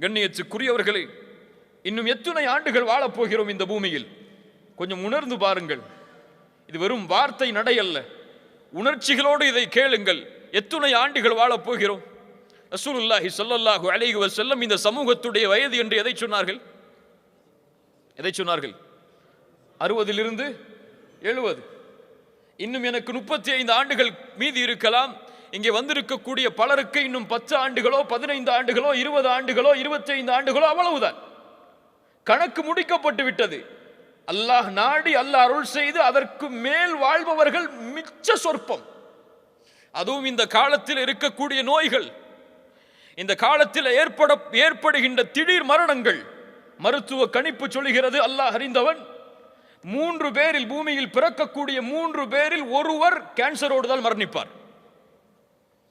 கண்ணியத்துக்குரியவர்களே இன்னும் எத்தனை ஆண்டுகள் வாழப் போகிறோம் இந்த பூமியில்? கொஞ்சம் உணர்ந்து பாருங்கள். இது வெறும் வார்த்தை நடை அல்ல உணர்ச்சிகளோடு இதை கேளுங்கள். எத்துணை ஆண்டுகள் வாழப் போகிறோம்? ரசூலுல்லாஹி சொல்லல்லாஹு அலைஹி செல்லம் இந்த சமூகத்துடைய வயது என்று எதை சொன்னார்கள்? எதை சொன்னார்கள்? அறுபதிலிருந்து எழுபது. இன்னும் எனக்கு முப்பத்தி ஐந்து ஆண்டுகள் மீதி இருக்கலாம். இங்கே வந்திருக்கக்கூடிய பலருக்கு இன்னும் பத்து ஆண்டுகளோ பதினைந்து ஆண்டுகளோ இருபது ஆண்டுகளோ இருபத்தைந்து ஆண்டுகளோ அவ்வளவுதான். கணக்கு முடிக்கப்பட்டு விட்டது. அல்லாஹ் நாடி அல்லாஹ் அருள் செய்து அதற்கு மேல் வாழ்பவர்கள் மிச்ச சொற்பம். அதுவும் இந்த காலத்தில் இருக்கக்கூடிய நோய்கள். இந்த காலத்தில் ஏற்பட ஏற்படுகின்ற திடீர் மரணங்கள். மருத்துவ கணிப்பு சொல்கிறது அல்லாஹ் அறிந்தவன். மூன்று பேரில் பூமியில் பிறக்கக்கூடிய மூன்று பேரில் ஒருவர் கேன்சரோடு தான் மரணிப்பார்.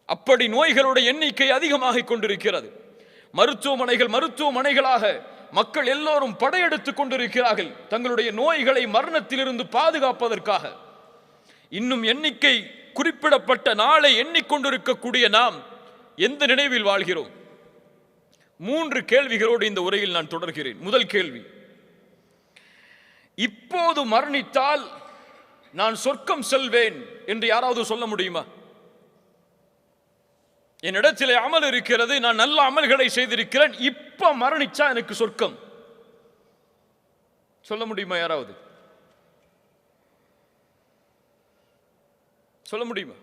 அப்படி நோய்களுடைய எண்ணிக்கை அதிகமாக கொண்டிருக்கிறது. மருத்துவமனைகள் மருத்துவமனைகளாக மக்கள் எல்லோரும் படையெடுத்துக் கொண்டிருக்கிறார்கள். தங்களுடைய நோய்களை மரணத்திலிருந்து பாதுகாப்பதற்காக. இன்னும் எண்ணிக்கை குறிப்பிடப்பட்ட நாளை எண்ணிக்கொண்டிருக்கக்கூடிய நாம் எந்த நினைவில் வாழ்கிறோம்? மூன்று கேள்விகளோடு இந்த உரையில் நான் தொடர்கிறேன். முதல் கேள்வி. இப்போது மரணித்தால் நான் சொர்க்கம் செல்வேன் என்று யாராவது சொல்ல முடியுமா? என்னிடத்தில் அமல் இருக்கிறது நான் நல்ல அமல்களை செய்திருக்கிறேன் இப்ப மரணிச்சா எனக்கு சொர்க்கம். சொல்ல முடியுமா யாராவது? சொல்ல முடியுமா?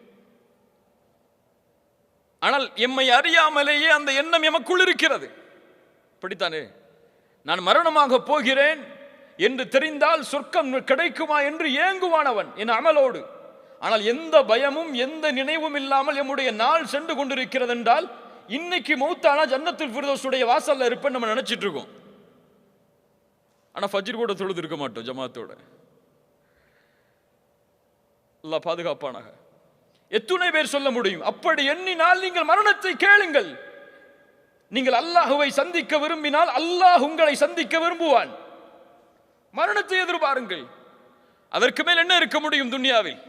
ஆனால் எம்மை அறியாமலேயே அந்த எண்ணம் எமக்குள் இருக்கிறது. இப்படித்தானே? நான் மரணமாக போகிறேன் என்று தெரிந்தால் சொர்க்கம் கிடைக்குமா என்று ஏங்குவானவன் என் அமலோடு. ஆனால் எந்த பயமும் எந்த நினைவும் இல்லாமல் எம்முடைய நாள் சென்று கொண்டிருக்கிறது என்றால் இன்னைக்கு மௌத்தானா ஜன்னத்தில் ஃபிர்தோஸுடைய வாசல்ல இருப்பேன் நம்ம நினைச்சிட்டு இருக்கோம். ஆனால் ஃபஜ்ர் கூட தொழுது இருக்க மாட்டோம் ஜமாத்தோட. எல்லாம் பாதுகாப்பானாக. எத்துணை பேர் சொல்ல முடியும். அப்படி எண்ணினால் நீங்கள் மரணத்தை கேளுங்கள். நீங்கள் அல்லாஹுவை சந்திக்க விரும்பினால் அல்லாஹ் உங்களை சந்திக்க விரும்புவான். மரணத்தை எதிர்பாருங்கள். அதற்கு மேல் என்ன இருக்க முடியும் துன்யாவில்?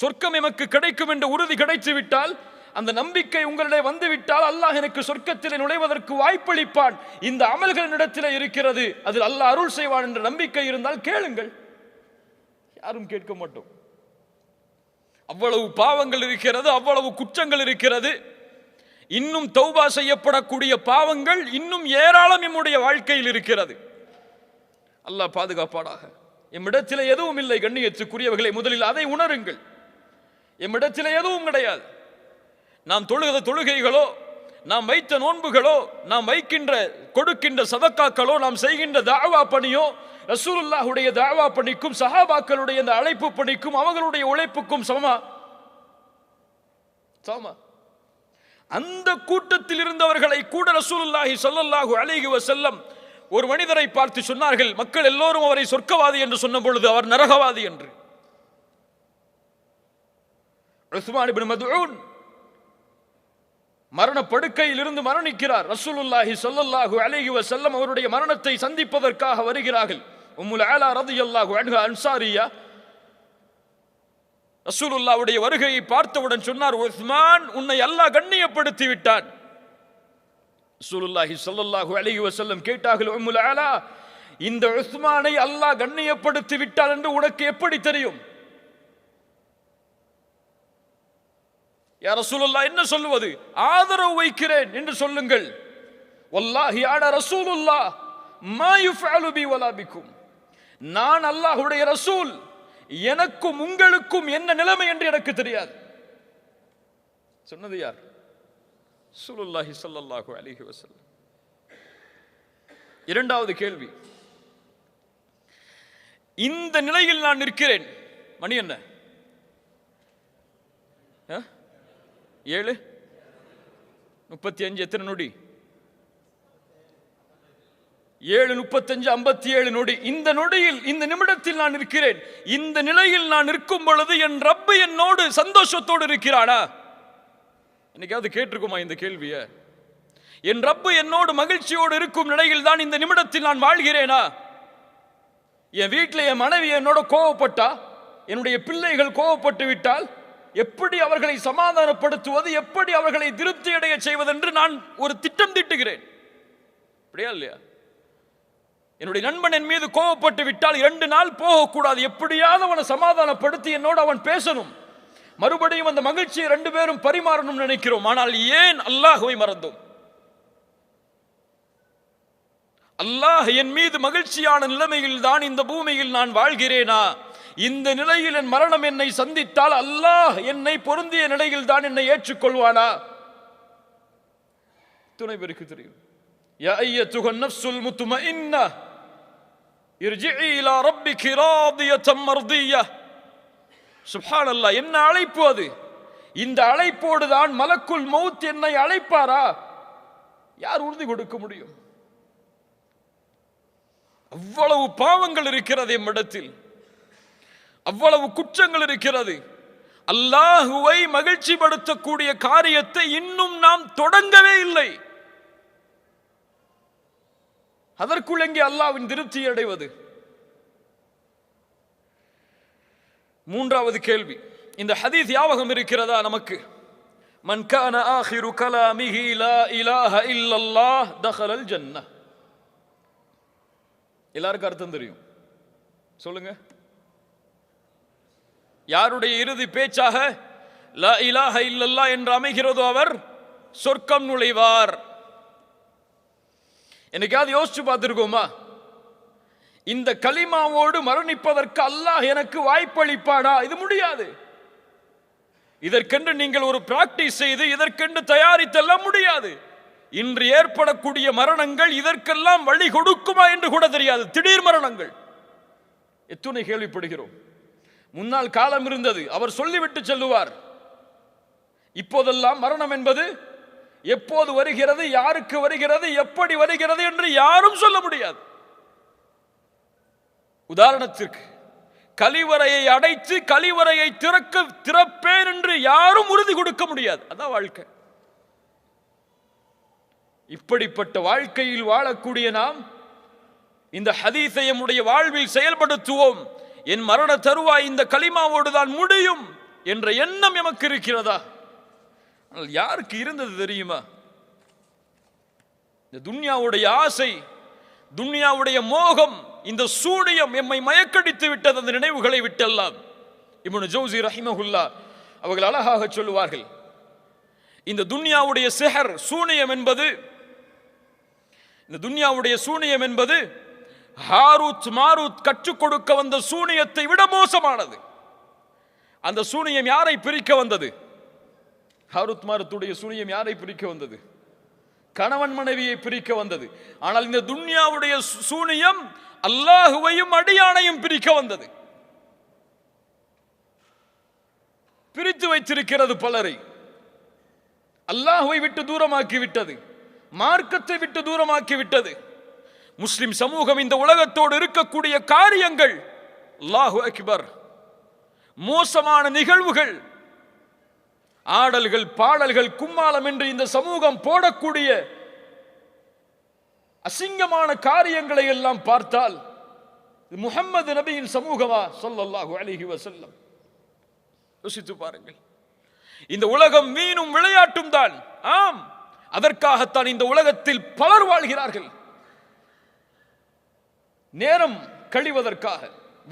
சொர்க்கம் எமக்கு கிடைக்கும் என்ற உறுதி கிடைத்து விட்டால் அந்த நம்பிக்கை உங்களிடையே வந்துவிட்டால் அல்லாஹ் எனக்கு சொர்க்கத்தில் நுழைவதற்கு வாய்ப்பளிப்பான். இந்த அமல்களிடத்திலே இருக்கிறது. அதில் அல்லாஹ் அருள் செய்வான் என்ற நம்பிக்கை இருந்தால் கேளுங்கள். யாரும் கேட்க மாட்டோம். அவ்வளவு பாவங்கள் இருக்கிறது அவ்வளவு குற்றங்கள் இருக்கிறது. இன்னும் தௌபா செய்யப்படக்கூடிய பாவங்கள் இன்னும் ஏராளம் நம்முடைய வாழ்க்கையில் இருக்கிறது. அல்லாஹ் பாதுகாப்பாடாக எம்மிடத்தில் எதுவும் இல்லை கண்ணியத்துக்குரியவர்களை முதலில் அதை உணருங்கள். எம்மிடத்தில் எதுவும் கிடையாது. நாம் தொழுகிற தொழுகைகளோ நாம் வைத்த நோன்புகளோ நாம் வைக்கின்ற கொடுக்கின்ற சதக்காக்களோ நாம் செய்கின்ற தாவா பணியோ ரசூலுல்லாஹுடைய தாவா பணிக்கும் சஹாபாக்களுடைய இந்த அழைப்பு பணிக்கும் அவர்களுடைய உழைப்புக்கும் சமமா? சமமா. அந்த கூட்டத்தில் இருந்தவர்களை கூட ரசூலுல்லாஹி சொல்லல்லாஹு அழகி செல்லம் ஒரு மனிதரை பார்த்து சொன்னார்கள் மக்கள் எல்லோரும் அவரை சொர்க்கவாதி என்று சொன்ன பொழுது அவர் நரகவாதி என்று. உஸ்மான் இபின் மதுஊன் மரணப்படுக்கையில் இருந்து மரணிக்கிறார். ரசூலுல்லாஹி சொல்லல்லாஹு அலைஹி வசல்லம் அவருடைய மரணத்தை சந்திப்பதற்காக வருகிறார்கள். உம்முல் ஆலா ரலியல்லாஹு அன்ஹா அன்சாரியா. ரசூலுல்லாவுடைய வருகையை பார்த்தவுடன் சொன்னார் உஸ்மான் உன்னை அல்லாஹ் கண்ணியப்படுத்தி விட்டான். ரசூலுல்லாஹி சொல்லல்லாஹு அலைஹி வசல்லம் கேட்டார்கள் உம்முல் ஆலா இந்த உஸ்மானை அல்லாஹ் கண்ணியப்படுத்தி விட்டான் என்று உனக்கு எப்படி தெரியும்? யார ரசூலுல்லாஹ் என்ன சொல்லுவது? ஆதரவு வைக்கிறேன் என்று சொல்லுங்கள். வல்லாஹி ஆட ரசூலுல்லாஹ் மா யுஃஅலு பி பிக்கும். நான் அல்லாஹுடைய ரசூல் எனக்கும் உங்களுக்கும் என்ன நிலைமை என்று எனக்கு தெரியாது. சொன்னது யார்? சுலுல்லாஹி ஸல்லல்லாஹு அலிஹி வசல்லம் இரண்டாவது கேள்வி. இந்த நிலையில் நான் நிற்கிறேன். மணி என்ன? ஏழு? முப்பத்தி அஞ்சு எத்தனை நொடி? ஏழு முப்பத்தஞ்சு ஐம்பத்தி ஏழு நொடி. இந்த நொடியில் இந்த நிமிடத்தில் நான் இருக்கிறேன். இந்த நிலையில் நான் நிற்கும் பொழுது என் ரப்பு என்னோடு சந்தோஷத்தோடு இருக்கிறானா? என்னைக்காவது கேட்டிருக்குமா இந்த கேள்விய? என் ரப்பு என்னோடு மகிழ்ச்சியோடு இருக்கும் நிலையில் தான் இந்த நிமிடத்தில் நான் வாழ்கிறேனா? என் வீட்டில் என் மனைவி என்னோட கோவப்பட்டா? என்னுடைய பிள்ளைகள் கோவப்பட்டு விட்டால்? எப்படி அவர்களை சமாதானப்படுத்துவது எப்படி அவர்களை திருப்தி அடைய செய்வதென்று நான் ஒரு திட்டம் தீட்டுகிறேன். அப்படியா இல்லையா? என்னுடைய நண்பன் என் மீது கோவப்பட்டு விட்டால் இரண்டு நாள் போகக்கூடாது. எப்படியாவது அவனை சமாதானப்படுத்தி என்னோடு அவன் பேசணும். மறுபடியும் அந்த மகிழ்ச்சியை ரெண்டு பேரும் பரிமாறணும் நினைக்கிறோம். ஆனால் ஏன் அல்லாஹுவை மறந்தோம்? அல்லாஹ் என் மீது மகிழ்ச்சியான நிலைமையில் தான் இந்த பூமியில் நான் வாழ்கிறேனா? இந்த நிலையில் என் மரணம் என்னை சந்தித்தால் அல்லாஹ் என்னை பொருந்திய நிலையில் தான் என்னை ஏற்றுக்கொள்வானா? துணை பேருக்கு தெரியும். என்ன அழைப்பு அது? இந்த அழைப்போடு தான் மலக்குள் மௌத் என்னை அழைப்பாரா? யார் உறுதி கொடுக்க முடியும்? அவ்வளவு பாவங்கள் இருக்கிறது எம்மிடத்தில் அவ்வளவு குற்றங்கள் இருக்கிறது. அல்லாஹுவை மகிழ்ச்சிப்படுத்தக்கூடிய காரியத்தை இன்னும் நாம் தொடங்கவே இல்லை. அதற்குள் எங்கே அல்லாவின் திருப்தி அடைவது? மூன்றாவது கேள்வி. இந்த ஹதீஸ் யாவகம் இருக்கிறதா நமக்கு? மன் கான ஆஹிரு கலாமிஹி லா இலாஹ இல்லல்லாஹ் தஹலல் எல்லாருக்கும் அர்த்தம் தெரியும். சொல்லுங்க. யாருடைய இறுதி பேச்சாக லா இலாஹ இல்லல்லா என்று அமைகிறதோ அவர் சொர்க்கம் நுழைவார். என்னைக்காவது யோசிச்சு பார்த்துருக்கோமா? இந்த கலிமாவோடு மரணிப்பதற்கு அல்லாஹ் எனக்கு வாய்ப்பளிப்பானா? இது முடியாது. இதற்கென்று நீங்கள் ஒரு பிராக்டிஸ் செய்து இதற்கென்று தயாரித்தெல்லாம் முடியாது. இன்று ஏற்படக்கூடிய மரணங்கள் இதற்கெல்லாம் வழி கொடுக்குமா என்று கூட தெரியாது. திடீர் மரணங்கள். எத்துணை கேள்விப்படுகிறோம். முன்னால் காலம் இருந்தது. அவர் சொல்லிவிட்டு செல்லுவார். இப்போதெல்லாம் மரணம் என்பது எப்போது வருகிறது யாருக்கு வருகிறது எப்படி வருகிறது என்று யாரும் சொல்ல முடியாது. உதாரணத்திற்கு கழிவறையை அடைத்து கழிவறையை திறக்க திறப்பேன் என்று யாரும் உறுதி கொடுக்க முடியாது. அதான் வாழ்க்கை. இப்படிப்பட்ட வாழ்க்கையில் வாழக்கூடிய நாம் இந்த ஹதீஸை நம்முடைய வாழ்வில் செயல்படுத்துவோம். என் மரண தருவாய் இந்த களிமாவோடு தான் முடியும் என்ற எண்ணம் எமக்கு இருக்கிறதா? ஆனால் யாருக்கு இருந்தது தெரியுமா? இந்த துன்யாவுடைய ஆசை துன்யாவுடைய மோகம் இந்த சூடியம் எம்மை மயக்கடித்து விட்டது அந்த நினைவுகளை விட்டெல்லாம். இப்னு ஜோசி ரஹிமஹுல்லா அவர்கள் அழகாக சொல்லுவார்கள் இந்த துன்யாவுடைய சிஹர் சூனியம் என்பது இந்த துன்யாவுடைய சூனியம் என்பது ஹாரூத் மாரூத் கற்றுக் கொடுக்க வந்த சூனியத்தை விட மோசமானது. அந்த சூனியம் யாரை பிரிக்க வந்தது? ஹாரூத் மாரத்துடைய சூனியம் யாரை பிரிக்க வந்தது? கணவன் மனைவியை பிரிக்க வந்தது. ஆனால் இந்த துன்யாவுடைய சூனியம் அல்லாஹுவையும் அடியானையும் பிரிக்க வந்தது. பிரித்து வைத்திருக்கிறது பலரை. அல்லாஹுவை விட்டு தூரமாக்கி விட்டது. மார்க்கத்தை விட்டு தூரமாக்கி விட்டது. முஸ்லிம் சமூகம் இந்த உலகத்தோடு இருக்கக்கூடிய காரியங்கள். அல்லாஹு அக்பர். மோசமான நிகழ்வுகள். ஆடல்கள் பாடல்கள் கும்மாளம் என்று இந்த சமூகம் போடக்கூடிய அசிங்கமான காரியங்களை எல்லாம் பார்த்தால் இது முஹம்மது நபியின் சமூகமா? சொல்லல்லாஹு அலிஹி வசல்லம் யோசித்து பாருங்கள். இந்த உலகம் மீனும் விளையாட்டும் தான். ஆம் அதற்காகத்தான் இந்த உலகத்தில் பலர் வாழ்கிறார்கள். நேரம் கழிவதற்காக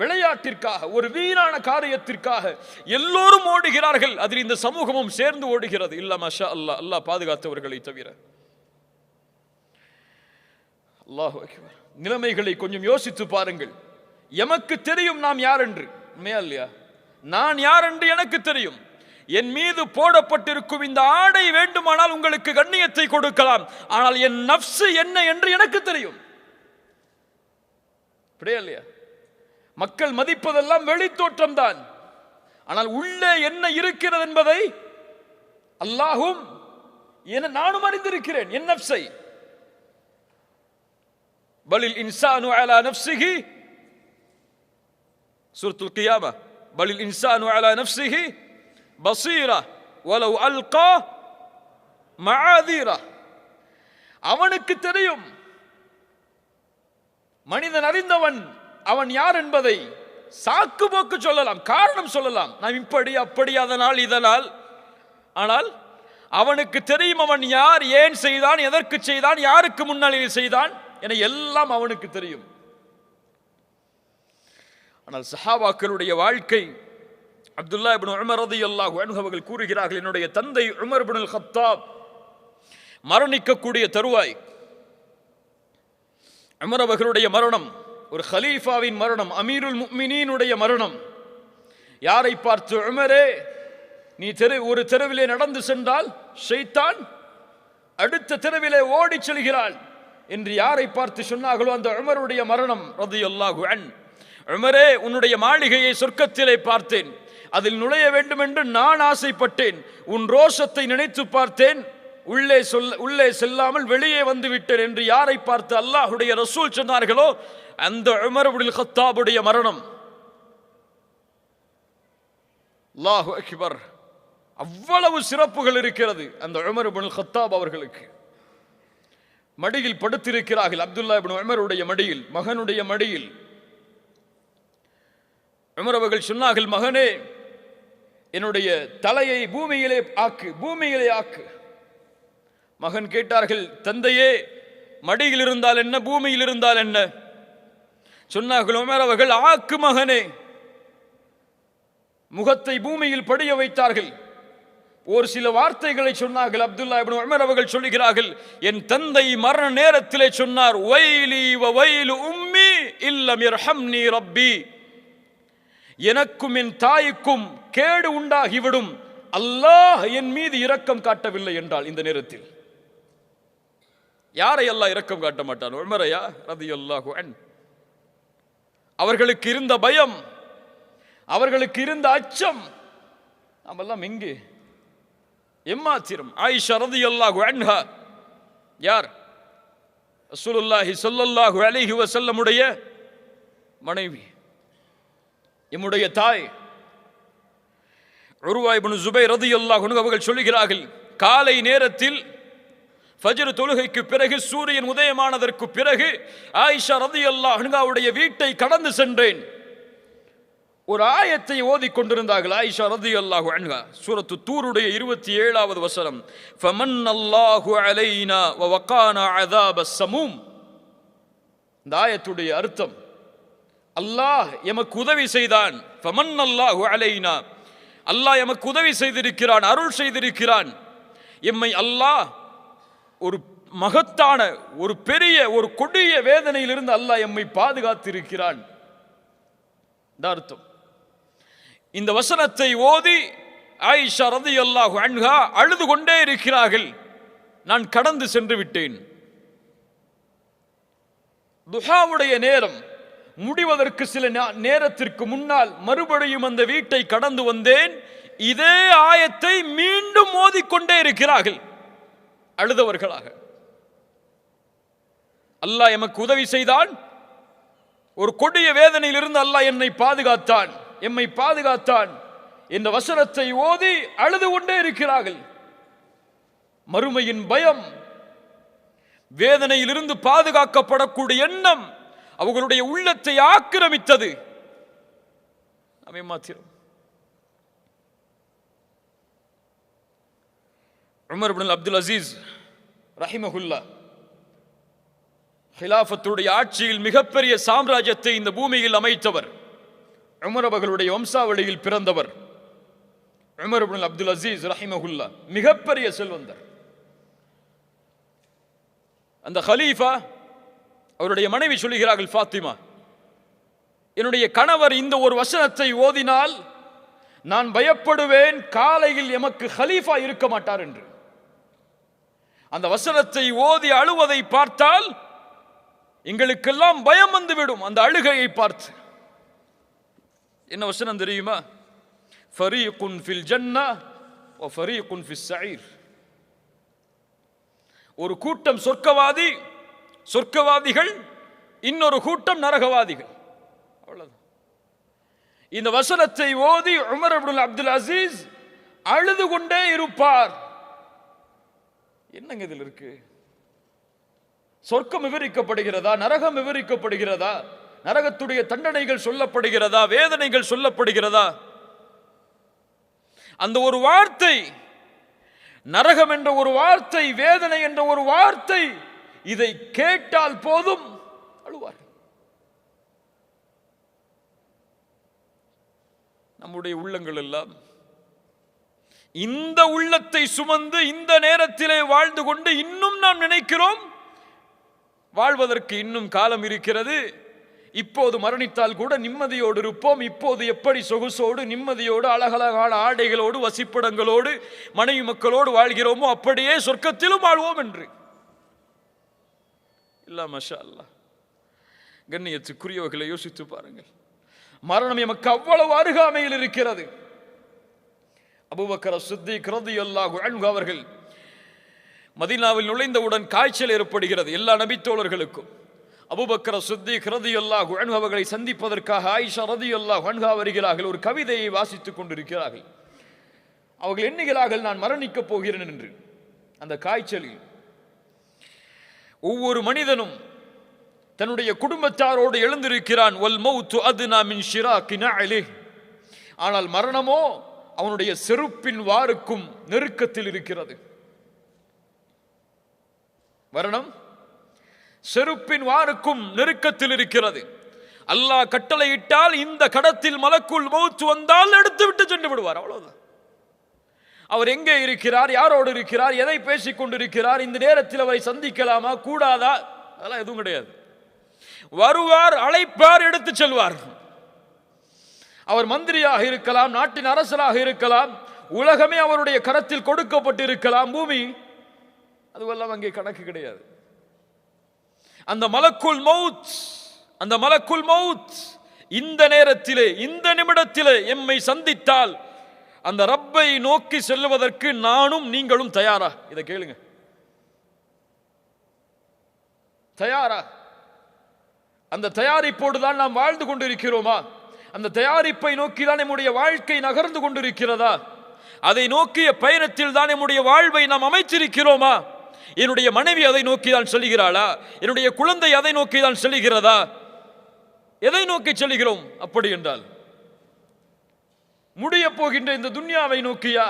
விளையாட்டிற்காக ஒரு வீணான காரியத்திற்காக எல்லோரும் ஓடுகிறார்கள். அதில் இந்த சமூகமும் சேர்ந்து ஓடுகிறது. இல்ல மஷா அல்லா அல்லாஹ் பாதுகாத்தவர்களை தவிர. அல்லாஹ் நிலைமைகளை கொஞ்சம் யோசித்து பாருங்கள். எமக்கு தெரியும் நாம் யார் என்று உண்மையா இல்லையா? நான் யார் என்று எனக்கு தெரியும். என் மீது போடப்பட்டிருக்கும் இந்த ஆடை வேண்டுமானால் உங்களுக்கு கண்ணியத்தை கொடுக்கலாம். ஆனால் என் நப்சு என்ன என்று எனக்கு தெரியும். அப்படியா இல்லையா? மக்கள் மதிப்பதெல்லாம் வெளித்தோற்றம் தான் ஆனால் உள்ளே என்ன இருக்கிறது என்பதை அல்லாஹும் என நானும் அறிந்திருக்கிறேன். என் நப்சை பலில் இன்சானு அலா நப்சிஹி சூரத்துல் கியாமா. பலில் இன்சானு அலா நப்சிஹி பசீரா. வலவ் அல்கா. மஆதீரா. அவனுக்கு தெரியும் மனிதன் அறிந்தவன் அவன் யார் என்பதை சாக்கு போக்கு சொல்லலாம் காரணம் சொல்லலாம். நாம் இப்படி அப்படி அதனால் இதனால். ஆனால் அவனுக்கு தெரியும் அவன் யார் ஏன் செய்தான் எதற்கு செய்தான் யாருக்கு முன்னிலையில் செய்தான் என எல்லாம் அவனுக்கு தெரியும். ஆனால் சஹாபாக்களுடைய வாழ்க்கை அப்துல்லா இபின் உமர் ரலியல்லாஹு அவர்கள் கூறுகிறார்கள் என்னுடைய தந்தை உமர் இப்னு ஹத்தாப் மரணிக்கக்கூடிய தருவாய். உமர் அவர்களுடைய மரணம் ஒரு ஹலீஃபாவின் மரணம் அமீருல் முக்மினீனுடைய மரணம். யாரை பார்த்து உமரே நீ தெரு ஒரு தெருவிலே நடந்து சென்றால் ஷைத்தான் அடுத்த தெருவிலே ஓடிச் செல்கிறாள் என்று யாரை பார்த்து சொன்னார்களோ அந்த உமருடைய மரணம் ரதியல்லாஹு அன். உமரே உன்னுடைய மாளிகையை சொர்க்கத்திலே பார்த்தேன். அதில் நுழைய வேண்டும் என்று நான் ஆசைப்பட்டேன். உன் ரோஷத்தை நினைத்து பார்த்தேன். உள்ளே சொல் உள்ளே செல்லாமல் வெளியே வந்து விட்டேன் என்று யாரை பார்த்து அல்லாஹுடைய ரசூல் சொன்னார்களோ அந்த உமர் அப்துல் கத்தாபுடைய மரணம். அல்லாஹு அக்பர். அவ்வளவு சிறப்புகள் இருக்கிறது அந்த உமர் இப்னுல் கத்தாப் அவர்களுக்கு. மடியில் படுத்திருக்கிறார்கள் அப்துல்லா இபின் உமருடைய மடியில் மகனுடைய மடியில். உமர் அவர்கள் சொன்னார்கள் மகனே என்னுடைய தலையை பூமியிலே ஆக்கு பூமியிலே ஆக்கு. மகன் கேட்டார்கள் தந்தையே மடியில் இருந்தால் என்ன பூமியில் இருந்தால் என்ன? சொன்னார்கள் உமர் அவர்கள் ஆக்கு மகனே. முகத்தை பூமியில் படிய வைத்தார்கள். ஒரு சில வார்த்தைகளை சொன்னார்கள் அப்துல்லா இப்னு உமர் அவர்கள் சொல்லுகிறார்கள் என் தந்தை மரண நேரத்திலே சொன்னார் வைலி வைலு உம்மி இல்லம் யர்ஹம்னி ரப்பி. எனக்கும் என் தாய்க்கும் கேடு உண்டாகிவிடும். அல்லாஹ் என் மீது இரக்கம் காட்டவில்லை என்றால் இந்த நேரத்தில். யாரை இரக்கம் காட்ட மாட்டான்? உமரையா? ரதியல்லாஹு அன். அவர்களுக்கு இருந்த பயம் அவர்களுக்கு இருந்த அச்சம் நாமெல்லாம் எங்கே எம்மாத்திரம்? ஆயிஷா ரதியல்லாஹு அன்ஹா. யார்? ரசூலுல்லாஹி சொல்லல்லாஹு அலிஹி வசல்லமுடைய மனைவி எம்முடைய தாய் உருவா ஜுபை ரதி ரதியல்லாஹு அவர்கள் சொல்லுகிறார்கள் காலை நேரத்தில் ஃபஜர் தொழுகைக்கு பிறகு சூரியன் உதயமானதற்கு பிறகு ஆயிஷா ரதியல்லாஹு அன்ஹாவுடைய வீட்டை கடந்து சென்றேன். ஒரு ஆயத்தை ஓதிக் கொண்டிருந்தார்கள் ஆயிஷா ரதி அல்லாஹு அன்ஹா. சூரத்து தூருடைய இருபத்தி ஏழாவது வசனம் ஃபமன் அல்லாஹு அலைனா வ வக்கானா அதாப சமூம். இந்த ஆயத்துடைய அர்த்தம் அல்லாஹ் எமக்கு உதவி செய்தான். ஃபமன் அல்லாஹு அலைனா. அல்லாஹ் எமக்கு உதவி செய்திருக்கிறான் அருள் செய்திருக்கிறான். எம்மை அல்லாஹ் ஒரு மகத்தான ஒரு பெரிய ஒரு கொடிய வேதனையிலிருந்து அல்லாஹ் எம்மை பாதுகாத்திருக்கிறான். அர்த்தம். இந்த வசனத்தை ஓதி ஆயிஷா ரதி அல்லாஹு அன்ஹா அழுது கொண்டே இருக்கிறார்கள். நான் கடந்து சென்று விட்டேன். துஹாவுடைய நேரம் முடிவதற்கு சில நேரத்திற்கு முன்னால் மறுபடியும் அந்த வீட்டை கடந்து வந்தேன். இதே ஆயத்தை மீண்டும் மோதிக்கொண்டே இருக்கிறார்கள். அழுதவர்களாக. அல்லாஹ் எமக்கு உதவி செய்தான். ஒரு கொடிய வேதனையிலிருந்து அல்லாஹ் என்னை பாதுகாத்தான். எம்மை பாதுகாத்தான். இந்த வசனத்தை ஓதி அழுது கொண்டே இருக்கிறார்கள். மறுமையின் பயம் வேதனையிலிருந்து பாதுகாக்கப்படக்கூடிய எண்ணம் அவர்களுடைய உள்ளத்தை ஆக்கிரமித்தது. அவை மாத்திரம் உமர் இப்னு அப்துல் அசீஸ் ரஹிமஹுல்லா ஹிலாஃபத்துடைய ஆட்சியில் மிகப்பெரிய சாம்ராஜ்யத்தை இந்த பூமியில் அமைத்தவர். உமர் அவர்களுடைய வம்சாவளியில் பிறந்தவர். உமர் இப்னு அப்துல் அசீஸ் ரஹிமஹுல்லா மிகப்பெரிய செல்வந்தர். அந்த ஹலீஃபா அவருடைய மனைவி சொல்லுகிறார்கள் ஃபாத்திமா என்னுடைய கணவர் இந்த ஒரு வசனத்தை ஓதினால் நான் பயப்படுவேன் காலையில் எமக்கு ஹலீஃபா இருக்க மாட்டார் என்று. அந்த வசனத்தை ஓதி அழுவதை பார்த்தால் எங்களுக்கெல்லாம் பயம் வந்துவிடும் அந்த அழுகையை பார்த்து. என்ன வசனம் தெரியுமா? ஃபரீகுன் ஃபில் ஜன்னா ஓ ஃபரீகுன் ஃபிஸ் சயிர். ஒரு கூட்டம் சொர்க்கவாதி சொர்க்கவாதிகள் இன்னொரு கூட்டம் நரகவாதிகள். அவ்வளவுதான். இந்த வசனத்தை ஓதி உமர் அப்துல் அப்துல் அசீஸ் அழுது கொண்டே இருப்பார். என்னங்க இதில் இருக்கு? சொர்க்கம் விவரிக்கப்படுகிறதா? நரகம் விவரிக்கப்படுகிறதா? நரகத்துடைய தண்டனைகள் சொல்லப்படுகிறதா? வேதனைகள் சொல்லப்படுகிறதா? அந்த ஒரு வார்த்தை நரகம் என்ற ஒரு வார்த்தை வேதனை என்ற ஒரு வார்த்தை இதை கேட்டால் போதும். அழுவார் நம்முடைய உள்ளங்கள் எல்லாம் இந்த உள்ளத்தை சுமந்து இந்த நேரத்திலே வாழ்ந்து கொண்டு இன்னும் நாம் நினைக்கிறோம். வாழ்வதற்கு இன்னும் காலம் இருக்கிறது. இப்போது மரணித்தால் கூட நிம்மதியோடு இருப்போம். இப்போது எப்படி சொகுசோடு நிம்மதியோடு அழகழகான ஆடைகளோடு வசிப்பிடங்களோடு மனைவி மக்களோடு வாழ்கிறோமோ அப்படியே சொர்க்கத்திலும் வாழ்வோம் என்று. இல்ல மஷா அல்லாஹ் கண்ணியத்துக்குரியவர்களை யோசித்து பாருங்கள். மரணம் எமக்கு அவ்வளவு அருகாமையில் இருக்கிறது. அபுபக்கர சித்தி கிரதி ரலியல்லாஹு அன்ஹு அவர்கள் மதினாவில் நுழைந்தவுடன் காய்ச்சல் ஏற்படுகிறது எல்லா நபித்தோழர்களுக்கும். அபூபக்கர் சுத்தி ரலியல்லாஹு அன்ஹு அவர்களை சந்திப்பதற்காக ஆயிஷா ரலியல்லாஹு அன்ஹா வருகிறார்கள். ஒரு கவிதையை வாசித்துக் கொண்டிருக்கிறார்கள். அவர்கள் எண்ணுகிறார்கள் நான் மரணிக்கப் போகிறேன் என்று. அந்த காய்ச்சலில் ஒவ்வொரு மனிதனும் தன்னுடைய குடும்பத்தாரோடு எழுந்திருக்கிறான். ஒல் மௌத்து அது நாமின் ஷிராக்கி நஅலிஹ் ஆனால் மரணமோ அவனுடைய செருப்பின் வாருக்கும் நெருக்கத்தில் இருக்கிறது. மரணம் செருப்பின் வாருக்கும் நெருக்கத்தில் இருக்கிறது. அல்லாஹ் கட்டளையிட்டால் இந்த கடத்தில் மலக்குள் மௌத்து வந்தால் எடுத்து விட்டு சென்று விடுவார் அவ்வளவுதான். அவர் எங்கே இருக்கிறார் யாரோடு இருக்கிறார் எதை பேசிக் கொண்டிருக்கிறார் இந்த நேரத்தில் அவரை சந்திக்கலாமா கூடாதா? அதெல்லாம் எதுவும் கிடையாது. வருவார் அழைப்பார் எடுத்து செல்வார். அவர் மந்திரியாக இருக்கலாம் நாட்டின் அரசராக இருக்கலாம் உலகமே அவருடைய கரத்தில் கொடுக்கப்பட்டு இருக்கலாம் பூமி அதுவெல்லாம் அங்கே கணக்கு கிடையாது. அந்த மலக்குள் மவுத் அந்த மலக்குள் மவுத் இந்த நேரத்திலே இந்த நிமிடத்திலே எம்மை சந்தித்தால் அந்த ரப்பை நோக்கி செல்லுவதற்கு நானும் நீங்களும் தயாரா? இதை கேளுங்க. தயாரா? அந்த தயாரிப்போடு தான் நாம் வாழ்ந்து கொண்டிருக்கிறோமா? அந்த தயாரிப்பை நோக்கி தான் நம்முடைய வாழ்க்கை நகர்ந்து கொண்டிருக்கிறதா? அதை நோக்கிய பயணத்தில் தான் நம்முடைய வாழ்வை நாம் அமைச்சிருக்கிறோமா என்னுடைய மனைவி அதை நோக்கி தான் செல்கிறாளா? என்னுடைய குழந்தை அதை நோக்கி தான் செல்கிறதா? எதை நோக்கி செல்கிறோம் அப்படி என்றால் முடிய போகின்ற இந்த துன்யாவை நோக்கியா?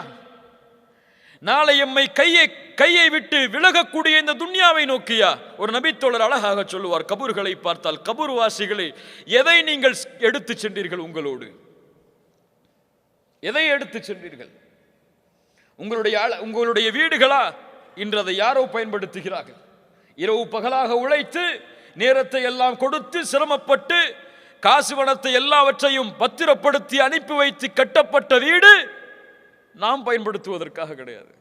நாளை எம்மை கையை கையை விட்டு விலகக்கூடிய இந்த துன்யாவை நோக்கியா? ஒரு நபித்தோழர் அழகாக சொல்லுவார் கபூர்களை பார்த்தால் கபூர் வாசிகளை எதை நீங்கள் எடுத்து சென்றீர்கள் உங்களோடு? எதை எடுத்து சென்றீர்கள்? உங்களுடைய உங்களுடைய வீடுகளா? இன்று அதை யாரோ பயன்படுத்துகிறார்கள். இரவு பகலாக உழைத்து நேரத்தை எல்லாம் கொடுத்து சிரமப்பட்டு காசு பணத்தை எல்லாவற்றையும் பத்திரப்படுத்தி அனுப்பி வைத்து கட்டப்பட்ட வீடு நாம் பயன்படுத்துவதற்காக கிடையாது.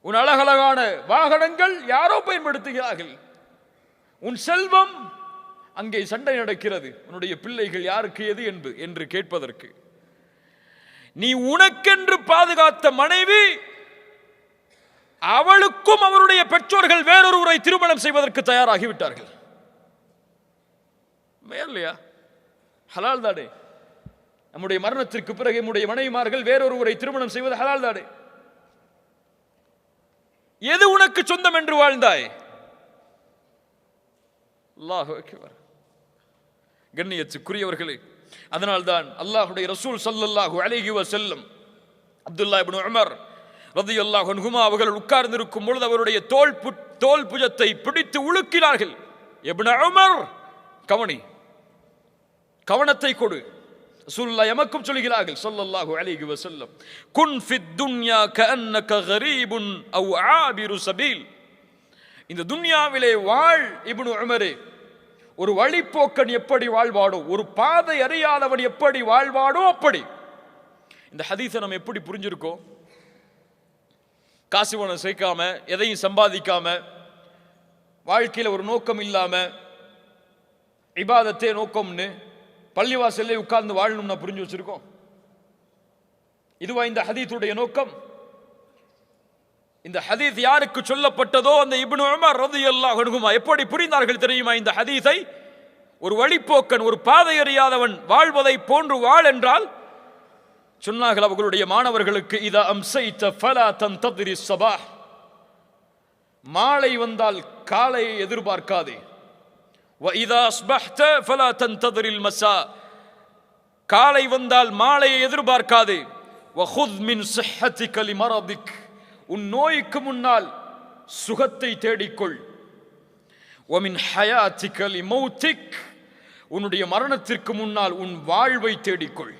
உன் அழகழகான வாகனங்கள் யாரோ பயன்படுத்துகிறார்கள். உன் செல்வம் அங்கே சண்டை நடக்கிறது. உன்னுடைய பிள்ளைகள் யாருக்கு எது என்று என்று கேட்பதற்கு. நீ உனக்கென்று பாதுகாத்த மனைவி அவளுக்கும் அவருடைய பெற்றோர்கள் வேறொருவரை திருமணம் செய்வதற்கு தயாராகிவிட்டார்கள். இல்லையா ஹலால் தானே? நம்முடைய மரணத்திற்கு பிறகு நம்முடைய மனைவிமார்கள் வேறொருவரை திருமணம் செய்வது ஹலால் தானே? எது உனக்கு சொந்தம் என்று வாழ்ந்தாய்? அல்லாஹ் கண்ணியத்துக்குரியவர்களே அதனால்தான் அல்லாஹுடைய ரசூல் சல்லல்லாஹு அழகி செல்லும் அப்துல்லா இபின் உமர் ரதி அன்ஹுமா அவர்கள் உட்கார்ந்திருக்கும் பொழுது அவருடைய தோல் தோல் புஜத்தை பிடித்து உலுக்கினார்கள். எபின் உமர் கவனி கவனத்தை கொடு. ரசூலுல்லாஹ் எமக்கும் சொல்கிறார்கள் சொல்லல்லாஹு அலைஹி வஸல்லம் குன் ஃபித் துன்யா கஅன்னக கரீபுன் அவ் ஆபிரு சபீல். இந்த துன்யாவிலே வாழ் இப்னு உமரே. ஒரு வழிப்போக்கன் எப்படி வாழ்வாடோ ஒரு பாதை அறியாதவன் எப்படி வாழ்வாடோ அப்படி. இந்த ஹதீஸை நம்ம எப்படி புரிஞ்சிருக்கோம்? காசு பணம் சேர்க்காம எதையும் சம்பாதிக்காம வாழ்க்கையில் ஒரு நோக்கம் இல்லாமல் இபாதத்தே நோக்கம்னு பள்ளிவாசல்லே உட்கார்ந்து வாழணும்னா புரிஞ்சு வச்சிருக்கோம். இதுவா இந்த ஹதீத்துடைய நோக்கம்? இந்த ஹதீஸ் யாருக்கு சொல்லப்பட்டதோ அந்த இப்னு உமர் ரலியல்லாஹு அன்ஹுமா எப்படி புரிந்தார்கள் தெரியுமா இந்த ஹதீஸை? ஒரு வழிப்போக்கன் ஒரு பாதை அறியாதவன் வாழ்வதை போன்று வாழ் என்றால் சொன்னார்கள் அவர்களுடைய மாணவர்களுக்கு இத அம்சைத்த ஃபலா தந்ததிரி சபா மாலை வந்தால் காலையை எதிர்பார்க்காதே. இதா அஸ்பஹ்த ஃபலா தந்ததரில் மசா காலை வந்தால் மாலையை எதிர்பார்க்காது. வஹுத் மின் சிஹத்திகலி உன் நோய்க்கு முன்னால் சுகத்தை தேடிக்கொள். ஒமின் ஹயாத்திகலி மௌத்திக் உன்னுடைய மரணத்திற்கு முன்னால் உன் வாழ்வை தேடிக்கொள்.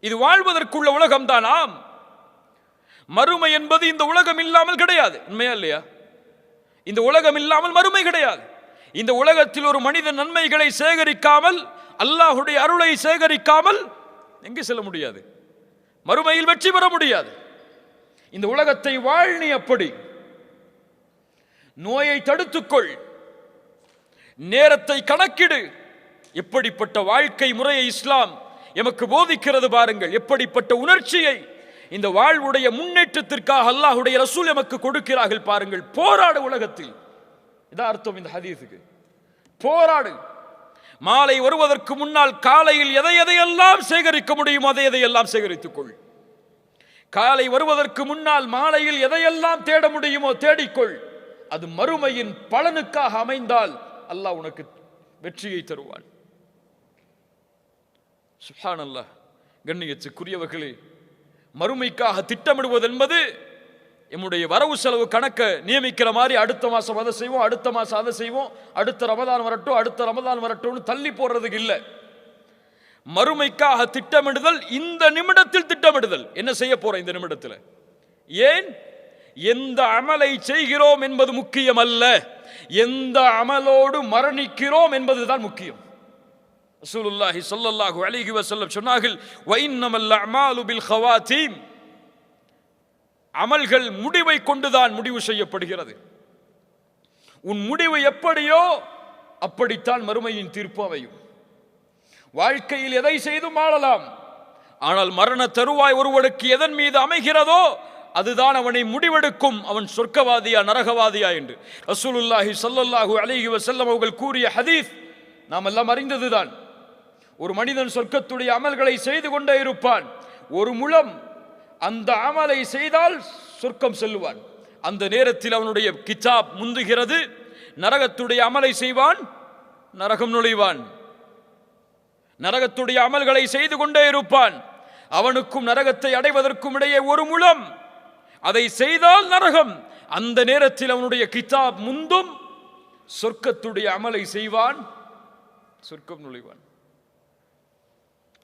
இது வாழ்வதற்குள்ள உலகம்தான் ஆம். மறுமை என்பது இந்த உலகம் இல்லாமல் கிடையாது. உண்மையா இல்லையா? இந்த உலகம் இல்லாமல் மறுமை கிடையாது. இந்த உலகத்தில் ஒரு மனிதன் நன்மைகளை சேகரிக்காமல் அல்லாஹுடைய அருளை சேகரிக்காமல் எங்கு செல்ல முடியாது? மறுமையில் வெற்றி பெற முடியாது. இந்த உலகத்தை வாழ்நி அப்படி. நோயை தடுத்துக்கொள். நேரத்தை கணக்கிடு. எப்படிப்பட்ட வாழ்க்கை முறையை இஸ்லாம் எமக்கு போதிக்கிறது பாருங்கள். எப்படிப்பட்ட உணர்ச்சியை இந்த வாழ்வுடைய முன்னேற்றத்திற்காக அல்லாஹுடைய ரசூல் எமக்கு கொடுக்கிறார்கள் பாருங்கள். போராடு உலகத்தில். இதான் அர்த்தம் இந்த ஹதீஸுக்கு. போராடு. மாலை வருவதற்கு முன்னால் காலையில் எதை எதையெல்லாம் சேகரிக்க முடியுமோ அதை எதையெல்லாம் சேகரித்துக் கொள் காலை வருவதற்கு முன்னால் மாலையில் எதையெல்லாம் தேட முடியுமோ தேடிக்கொள். அது மறுமையின் பலனுக்காக அமைந்தால் அல்லாஹ் உனக்கு வெற்றியை தருவான். சுஹான் அல்லாஹ் கண்ணியத்துக்குரியவர்களே மறுமைக்காக திட்டமிடுவது என்பது எம்முடைய வரவு செலவு கணக்கை நியமிக்கிற மாதிரி அடுத்த மாதம் அதை செய்வோம் அடுத்த மாதம் அதை செய்வோம் அடுத்த ரமதான் வரட்டும் அடுத்த ரமதான் வரட்டும்னு தள்ளி போடுறதுக்கு இல்லை. மறுமைக்காக திட்டமிடுதல் இந்த நிமிடத்தில் திட்டமிடுதல். என்ன செய்ய போறோம் இந்த நிமிடத்தில்? ஏன்? எந்த அமலை செய்கிறோம் என்பது முக்கியம் அல்ல எந்த அமலோடு மரணிக்கிறோம் என்பதுதான் முக்கியம். ரசூலுல்லாஹி சொல்லல்லாஹு அலைஹி வஸல்லம் சொன்னார்கள் வைன்னமல் அமாலு பில் ஹவாத்தீம் அமல்கள் முடிவை கொண்டுதான் முடிவு செய்யப்படுகிறது. உன் முடிவு எப்படியோ அப்படித்தான் மறுமையின் தீர்ப்பு அமையும். வாழ்க்கையில் எதை செய்தும் ஆளலாம். ஆனால் மரண தருவாய் ஒருவனுக்கு எதன் மீது அமைகிறதோ அதுதான் அவனை முடிவெடுக்கும். அவன் சொர்க்கவாதியா நரகவாதியா என்று. ரசூலுல்லாஹி சல்லல்லாஹு அலிஹி வசல்லம் அவர்கள் கூறிய ஹதீஸ் நாம் எல்லாம் அறிந்ததுதான். ஒரு மனிதன் சொர்க்கத்துடைய அமல்களை செய்து கொண்டே இருப்பான். ஒரு முழம் அந்த அமலை செய்தால் சொர்க்கம் செல்லுவான். அந்த நேரத்தில் அவனுடைய கிதாப் முந்துகிறது. நரகத்துடைய அமலை செய்வான் நரகம் நுழைவான். நரகத்துடைய அமல்களை செய்து கொண்டே இருப்பான். அவனுக்கும் நரகத்தை அடைவதற்கும் இடையே ஒரு முழம். அதை செய்தால் நரகம். அந்த நேரத்தில் அவனுடைய கிதாப் முந்தும் சொர்க்கத்துடைய அமலை செய்வான் சொர்க்கம் நுழைவான்.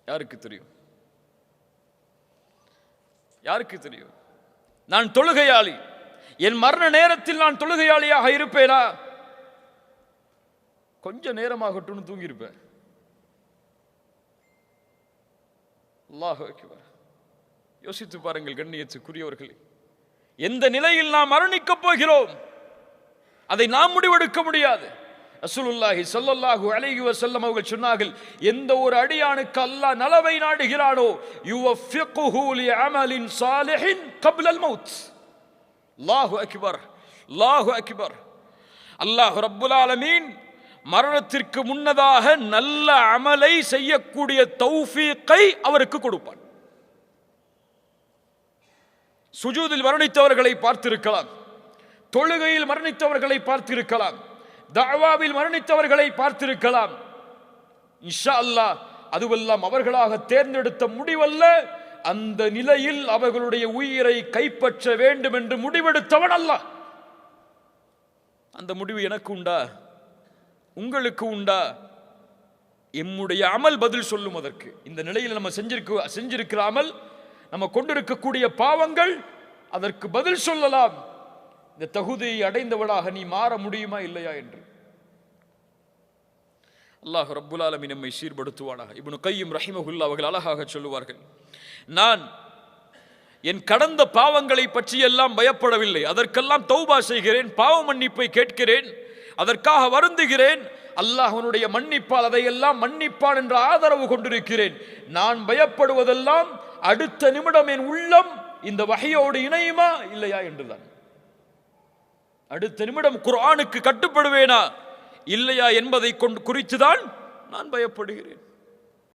யாருக்கு தெரியும்? யாருக்கு தெரியும்? நான் தொழுகையாளி. என் மரண நேரத்தில் நான் தொழுகையாளியாக இருப்பேனா? கொஞ்ச நேரமாகட்டும்னு தூங்கியிருப்பேன். யோசித்து பாருங்கள் கண்ணியத்துக்குரியவர்களே. எந்த நிலையில் நாம் மரணிக்கப் போகிறோம்? அதை நாம் முடிவெடுக்க முடியாது. ரசூலுல்லாஹி ஸல்லல்லாஹு அலைஹி வஸல்லம் அவர்கள் சொன்னார்கள் எந்த ஒரு அடியானுக்கு அல்லாஹ் நலவை நாடுகிறானோ யுவஃபிகுஹு லிஅமலின் சாலிஹின் கப்ல அல் மௌத். அல்லாஹு அக்பர் அல்லாஹு அக்பர். அல்லாஹ் ரப்புல் ஆலமீன் மரணத்திற்கு முன்னதாக நல்ல அமலை செய்யக்கூடிய தௌஃபீக்கை அவருக்கு கொடுப்பான். சுஜூதில் மரணித்தவர்களை பார்த்திருக்கலாம் தொழுகையில் மரணித்தவர்களை பார்த்திருக்கலாம் தாவாவில் மரணித்தவர்களை பார்த்திருக்கலாம். இன்ஷா அல்லாஹ் அதுவெல்லாம் அவர்களாக தேர்ந்தெடுத்த முடிவல்ல. அந்த நிலையில் அவர்களுடைய உயிரை கைப்பற்ற வேண்டும் என்று முடிவெடுத்தவன் அல்ல அந்த முடிவு எனக்கு உண்டா? உங்களுக்கு உண்டா? எம்முடைய அமல் பதில் சொல்லும் அதற்கு. இந்த நிலையில் நம்ம செஞ்சிருக்க செஞ்சிருக்கிற அமல் நம்ம கொண்டிருக்கக்கூடிய பாவங்கள் அதற்கு பதில் சொல்லலாம். இந்த தகுதியை அடைந்தவளாக நீ மாற முடியுமா இல்லையா என்று. அல்லாஹ் ரப்புல் ஆலமீன் நம்மை சீர்படுத்துவானாக. இவனு கையும் ரஹிமகுல்லா அவர்கள் அழகாக சொல்லுவார்கள். நான் என் கடந்த பாவங்களை பற்றியெல்லாம் பயப்படவில்லை. அதற்கெல்லாம் தௌபா செய்கிறேன் பாவ மன்னிப்பை கேட்கிறேன் அதற்காக வருந்துகிறேன். அல்லாஹனுடைய மன்னிப்பால் அதையெல்லாம் மன்னிப்பான் என்ற ஆதரவு கொண்டிருக்கிறேன். நான் பயப்படுவதெல்லாம் அடுத்த நிமிடம் என் உள்ளம் இந்த வகையோடு இணையுமா இல்லையா என்றுதான். அடுத்த நிமிடம் குரானுக்கு கட்டுப்படுவேனா? இல்லையா என்பதை கொண்டு குறித்துதான் நான் பயப்படுகிறேன்.